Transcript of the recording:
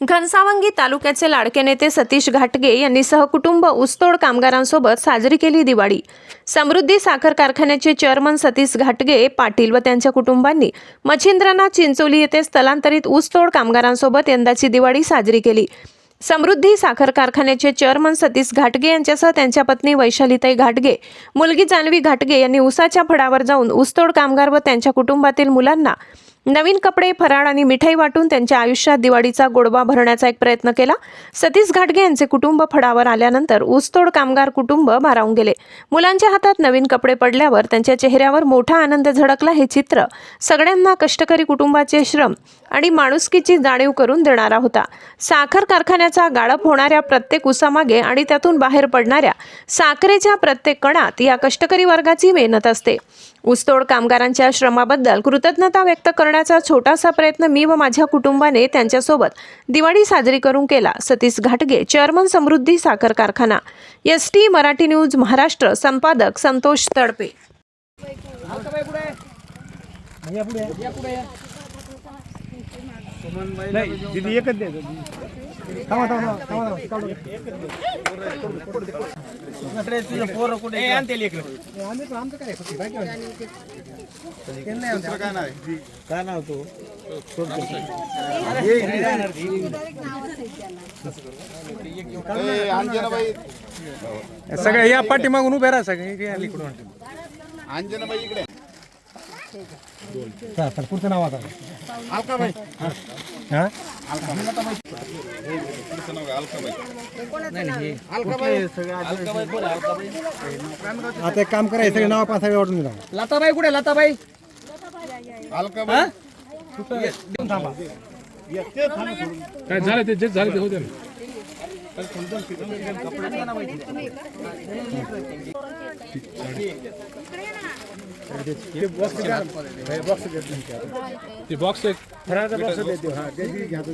घनसावंगी तालुक्याचे लाडके नेते सतीश घाटगे यांनी सहकुटुंब ऊसतोड कामगारांसोबत साजरी केली दिवाळी. समृद्धी साखर कारखान्याचे चेअरमन सतीश घाटगे पाटील व त्यांच्या कुटुंबांनी मच्छिंद्रनाथ चिंचोली येथे स्थलांतरित ऊसतोड कामगारांसोबत यंदाची दिवाळी साजरी केली. समृद्धी साखर कारखान्याचे चेअरमन सतीश घाटगे यांच्यासह त्यांच्या पत्नी वैशालीताई घाटगे मुलगी जान्हवी घाटगे यांनी ऊसाच्या फडावर जाऊन ऊसतोड कामगार व त्यांच्या कुटुंबातील मुलांना नवीन कपडे फराळ आणि मिठाई वाटून त्यांच्या आयुष्यात दिवाळीचा गोडवा भरण्याचा एक प्रयत्न केला. सतीश घाटगे यांचे कुटुंब फडावर आल्यानंतर ऊसतोड कामगार कुटुंब भारावून गेले. मुलांच्या हातात नवीन कपडे पडल्यावर त्यांच्या चेहऱ्यावर मोठा आनंद झळकला हे चित्र सगळ्यांना कष्टकरी कुटुंबाचे श्रम आणि माणुसकीची जाणीव करून देणारा होता. साखर कारखान्याचा गाळप होणाऱ्या प्रत्येक उसामागे आणि त्यातून बाहेर पडणाऱ्या साखरेच्या प्रत्येक कणात या कष्टकरी वर्गाची मेहनत असते. ऊसतोड कामगारांच्या श्रमाबद्दल कृतज्ञता व्यक्त करण्याचा छोटासा प्रयत्न मी व माझ्या कुटुंबाने त्यांच्यासोबत दिवाळी साजरी करून केला. सतीश घाटगे chairman Samruddhi Sakhar Karkhana. S T Marathi news Maharashtra. संपादक संतोष तडपे. नाही दिदी एकच द्या थांबा थांबा थांबा थांबा तुझं पोरं कुठे आणते आमचं काय नाव तो? सगळ्या या पाठी मागून उभे राहा सगळे. अंजनाबाई इकडे. पुढचं नाव आता. हा? आता एक काम करायचं सगळे नाव पाच सगळे वाटून द्या लताबाई कुठे लताबाई? अलकाबाई. काय झालं ते? जे झालं ते होते ना ते बॉक्स एक. फराळाचा बॉक्स देतो. हा ते घ्या तो.